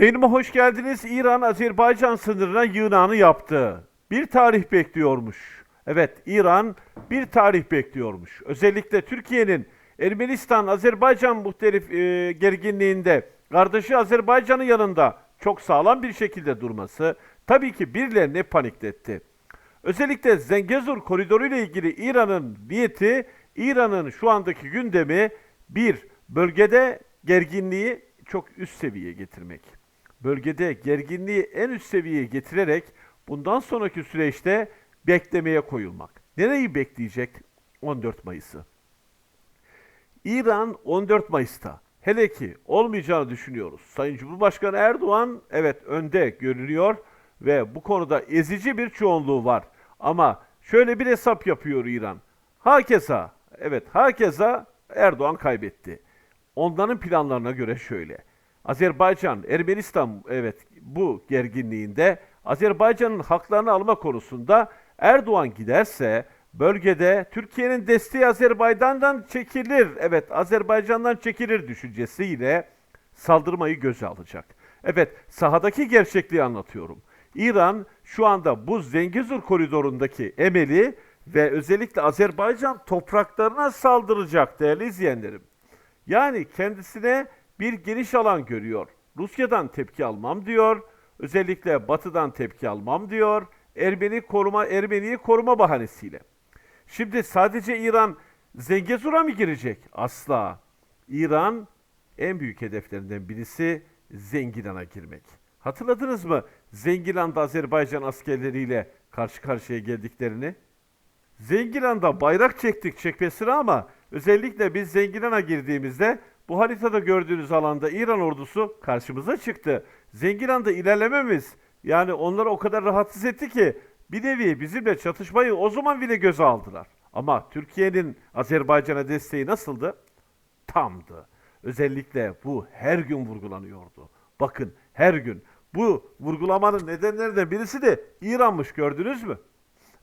Yayınıma hoş geldiniz. İran Azerbaycan sınırına yığınağını yaptı. Bir tarih bekliyormuş. Evet, İran bir tarih bekliyormuş. Özellikle Türkiye'nin Ermenistan Azerbaycan muhtelif e, gerginliğinde kardeşi Azerbaycan'ın yanında çok sağlam bir şekilde durması tabii ki birilerini panikletti. Özellikle Zengezur koridoru ile ilgili İran'ın niyeti, İran'ın şu andaki gündemi bir, bölgede gerginliği çok üst seviyeye getirmek. Bölgede gerginliği en üst seviyeye getirerek bundan sonraki süreçte beklemeye koyulmak. Nereyi bekleyecek? 14 Mayıs'ı. İran 14 Mayıs'ta hele ki olmayacağını düşünüyoruz. Sayın Cumhurbaşkanı Erdoğan evet önde görünüyor ve bu konuda ezici bir çoğunluğu var. Ama şöyle bir hesap yapıyor İran. Hakeza, evet hakeza Erdoğan kaybetti. Onların planlarına göre şöyle. Azerbaycan, Ermenistan evet bu gerginliğinde Azerbaycan'ın haklarını alma konusunda Erdoğan giderse bölgede Türkiye'nin desteği Azerbaycan'dan çekilir. Evet Azerbaycan'dan çekilir düşüncesiyle saldırmayı göze alacak. Evet sahadaki gerçekliği anlatıyorum. İran şu anda bu Zengezur koridorundaki emeli ve özellikle Azerbaycan topraklarına saldıracak değerli izleyenlerim. Yani kendisine bir geniş alan görüyor. Rusya'dan tepki almam diyor. Özellikle Batı'dan tepki almam diyor. Ermeni koruma Ermeniyi koruma bahanesiyle. Şimdi sadece İran Zengezur'a mı girecek? Asla. İran en büyük hedeflerinden birisi Zengilan'a girmek. Hatırladınız mı Zengilan'da Azerbaycan askerleriyle karşı karşıya geldiklerini? Zengilan'da bayrak çektik çekmesine ama özellikle biz Zengilan'a girdiğimizde bu haritada gördüğünüz alanda İran ordusu karşımıza çıktı. Zengilan'da ilerlememiz yani onları o kadar rahatsız etti ki bir nevi bizimle çatışmayı o zaman bile göze aldılar. Ama Türkiye'nin Azerbaycan'a desteği nasıldı? Tamdı. Özellikle bu her gün vurgulanıyordu. Bakın her gün. Bu vurgulamanın nedenlerinden birisi de İran'mış gördünüz mü?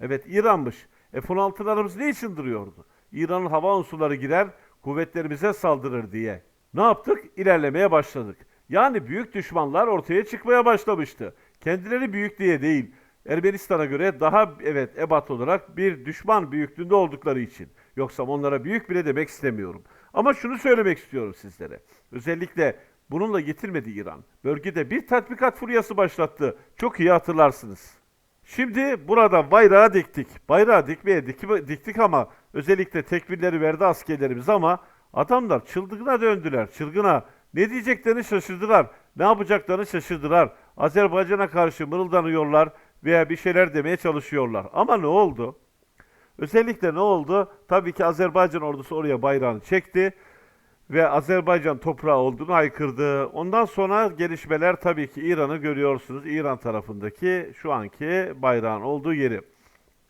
Evet İran'mış. F-16'larımız ne için duruyordu? İran'ın hava unsurları girer, kuvvetlerimize saldırır diye. Ne yaptık? İlerlemeye başladık. Yani büyük düşmanlar ortaya çıkmaya başlamıştı. Kendileri büyük diye değil, Ermenistan'a göre daha evet ebat olarak bir düşman büyüklüğünde oldukları için. Yoksa onlara büyük bile demek istemiyorum. Ama şunu söylemek istiyorum sizlere. Özellikle bununla getirmedi İran. Bölgede bir tatbikat furyası başlattı. Çok iyi hatırlarsınız. Şimdi burada bayrağı diktik. Bayrağı dikmeye dik- diktik ama özellikle tekbirleri verdi askerlerimiz ama adamlar çılgına döndüler. Çılgına. Ne diyeceklerini şaşırdılar. Ne yapacaklarını şaşırdılar. Azerbaycan'a karşı mırıldanıyorlar veya bir şeyler demeye çalışıyorlar. Ama ne oldu? Özellikle ne oldu? Tabii ki Azerbaycan ordusu oraya bayrağını çekti ve Azerbaycan toprağı olduğunu haykırdı. Ondan sonra gelişmeler tabii ki İran'ı görüyorsunuz. İran tarafındaki şu anki bayrağın olduğu yeri.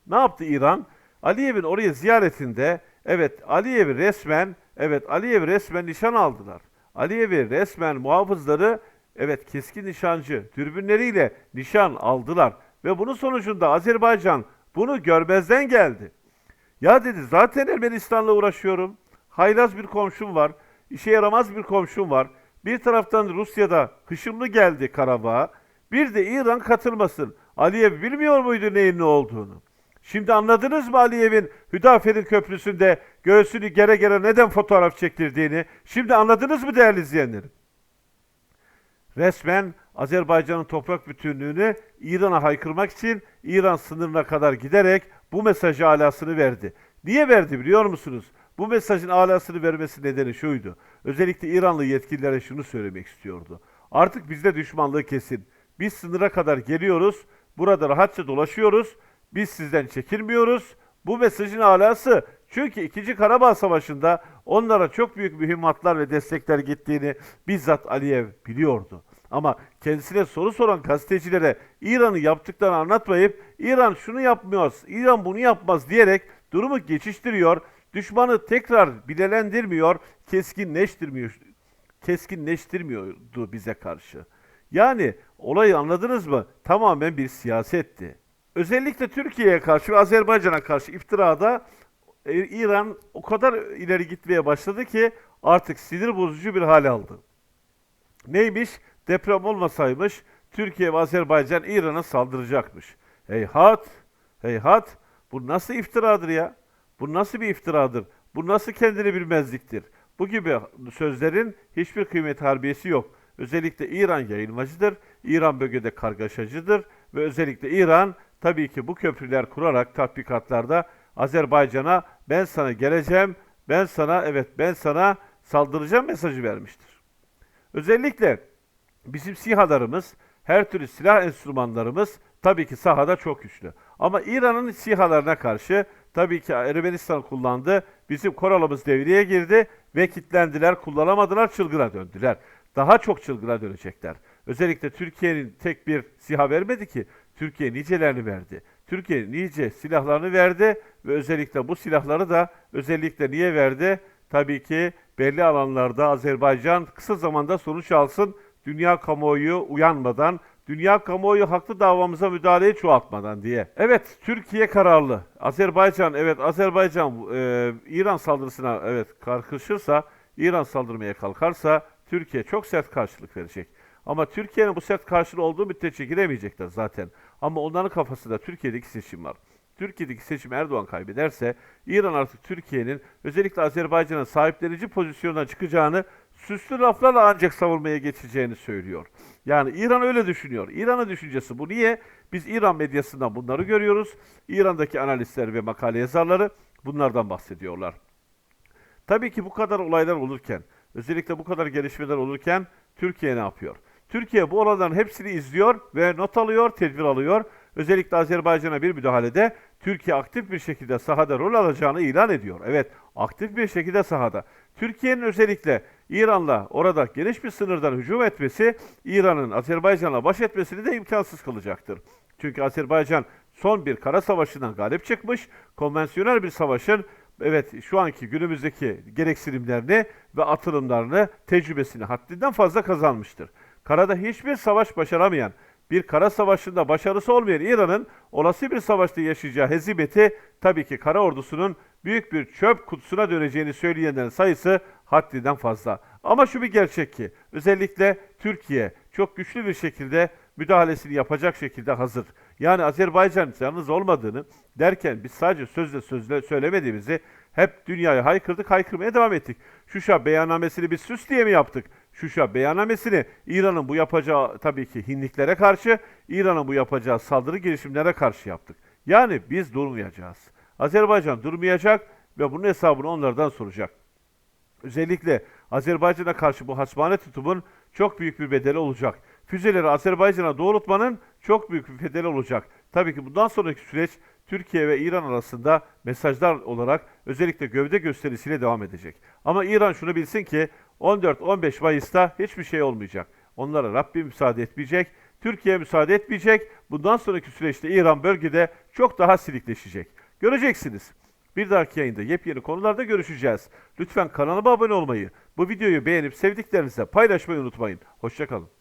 Ne yaptı İran? Aliyev'in oraya ziyaretinde evet Aliyev'i resmen evet Aliyev'i resmen nişan aldılar. Aliyev'i resmen muhafızları evet keskin nişancı dürbünleriyle nişan aldılar ve bunun sonucunda Azerbaycan bunu görmezden geldi. Ya dedi zaten Ermenistan'la uğraşıyorum. Haylaz bir komşum var. İşe yaramaz bir komşum var. Bir taraftan Rusya'da hışımlı geldi Karabağ'a. Bir de İran katılmasın. Aliyev bilmiyor muydu neyin ne olduğunu? Şimdi anladınız mı Aliyev'in Hüdafer'in köprüsünde göğsünü gere gere neden fotoğraf çektirdiğini? Şimdi anladınız mı değerli izleyenlerim? Resmen Azerbaycan'ın toprak bütünlüğünü İran'a haykırmak için İran sınırına kadar giderek bu mesajı alasını verdi. Niye verdi biliyor musunuz? Bu mesajın alasını vermesi nedeni şuydu. Özellikle İranlı yetkililere şunu söylemek istiyordu. Artık bizde düşmanlığı kesin. Biz sınıra kadar geliyoruz. Burada rahatça dolaşıyoruz. Biz sizden çekilmiyoruz. Bu mesajın alası çünkü 2. Karabağ Savaşı'nda onlara çok büyük mühimmatlar ve destekler gittiğini bizzat Aliyev biliyordu. Ama kendisine soru soran gazetecilere İran'ı yaptıklarını anlatmayıp İran şunu yapmıyor, İran bunu yapmaz diyerek durumu geçiştiriyor. Düşmanı tekrar bilelendirmiyor, keskinleştirmiyor, keskinleştirmiyordu bize karşı. Yani olayı anladınız mı? Tamamen bir siyasetti. Özellikle Türkiye'ye karşı ve Azerbaycan'a karşı iftirada e, İran o kadar ileri gitmeye başladı ki artık sinir bozucu bir hale aldı. Neymiş? Deprem olmasaymış Türkiye ve Azerbaycan İran'a saldıracakmış. Heyhat, heyhat. Bu nasıl iftiradır ya? Bu nasıl bir iftiradır? Bu nasıl kendini bilmezliktir? Bu gibi sözlerin hiçbir kıymet harbiyesi yok. Özellikle İran yayılmacıdır, İran bölgede kargaşacıdır ve özellikle İran tabii ki bu köprüler kurarak tatbikatlarda Azerbaycan'a ben sana geleceğim, ben sana evet ben sana saldıracağım mesajı vermiştir. Özellikle bizim SİHA'larımız, her türlü silah enstrümanlarımız tabii ki sahada çok güçlü. Ama İran'ın SİHA'larına karşı tabii ki Ermenistan kullandı. Bizim Koralımız devreye girdi ve kitlendiler, kullanamadılar, çılgına döndüler. Daha çok çılgına dönecekler. Özellikle Türkiye'nin tek bir SİHA vermedi ki, Türkiye nicelerini verdi. Türkiye nice silahlarını verdi ve özellikle bu silahları da özellikle niye verdi? Tabii ki belli alanlarda Azerbaycan kısa zamanda sonuç alsın, dünya kamuoyu uyanmadan, dünya kamuoyu haklı davamıza müdahaleyi çoğaltmadan diye. Evet, Türkiye kararlı. Azerbaycan, evet Azerbaycan e, İran saldırısına evet kalkışırsa, İran saldırmaya kalkarsa Türkiye çok sert karşılık verecek. Ama Türkiye'nin bu sert karşılığı olduğu müddetçe giremeyecekler zaten. Ama onların kafasında Türkiye'deki seçim var. Türkiye'deki seçim Erdoğan kaybederse İran artık Türkiye'nin özellikle Azerbaycan'ın sahiplenici pozisyonuna çıkacağını süslü laflarla ancak savunmaya geçeceğini söylüyor. Yani İran öyle düşünüyor. İran'ın düşüncesi bu. Niye? Biz İran medyasından bunları görüyoruz. İran'daki analistler ve makale yazarları bunlardan bahsediyorlar. Tabii ki bu kadar olaylar olurken, özellikle bu kadar gelişmeler olurken Türkiye ne yapıyor? Türkiye bu olayların hepsini izliyor ve not alıyor, tedbir alıyor. Özellikle Azerbaycan'a bir müdahalede Türkiye aktif bir şekilde sahada rol alacağını ilan ediyor. Evet, aktif bir şekilde sahada. Türkiye'nin özellikle İran'la orada geniş bir sınırdan hücum etmesi, İran'ın Azerbaycan'la baş etmesini de imkansız kılacaktır. Çünkü Azerbaycan son bir kara savaşından galip çıkmış, konvansiyonel bir savaşın evet şu anki günümüzdeki gereksinimlerini ve atılımlarını, tecrübesini haddinden fazla kazanmıştır. Karada hiçbir savaş başaramayan, bir kara savaşında başarısı olmayan İran'ın olası bir savaşta yaşayacağı hezimeti tabii ki kara ordusunun büyük bir çöp kutusuna döneceğini söyleyenlerin sayısı haddinden fazla. Ama şu bir gerçek ki özellikle Türkiye çok güçlü bir şekilde müdahalesini yapacak şekilde hazır. Yani Azerbaycan yalnız olmadığını derken biz sadece sözle sözle söylemediğimizi hep dünyaya haykırdık, haykırmaya devam ettik. Şuşa beyannamesini biz süs diye mi yaptık? Şuşa beyannamesini İran'ın bu yapacağı tabii ki Hindiklere karşı, İran'ın bu yapacağı saldırı girişimlere karşı yaptık. Yani biz durmayacağız. Azerbaycan durmayacak ve bunun hesabını onlardan soracak. Özellikle Azerbaycan'a karşı bu hasmane tutumun çok büyük bir bedeli olacak. Füzeleri Azerbaycan'a doğrultmanın çok büyük bir bedeli olacak. Tabii ki bundan sonraki süreç Türkiye ve İran arasında mesajlar olarak özellikle gövde gösterisiyle devam edecek. Ama İran şunu bilsin ki 14-15 Mayıs'ta hiçbir şey olmayacak. Onlara Rabbim müsaade etmeyecek. Türkiye müsaade etmeyecek. Bundan sonraki süreçte İran bölgede çok daha silikleşecek. Göreceksiniz. Bir dahaki yayında yepyeni konularda görüşeceğiz. Lütfen kanalıma abone olmayı, bu videoyu beğenip sevdiklerinizle paylaşmayı unutmayın. Hoşçakalın.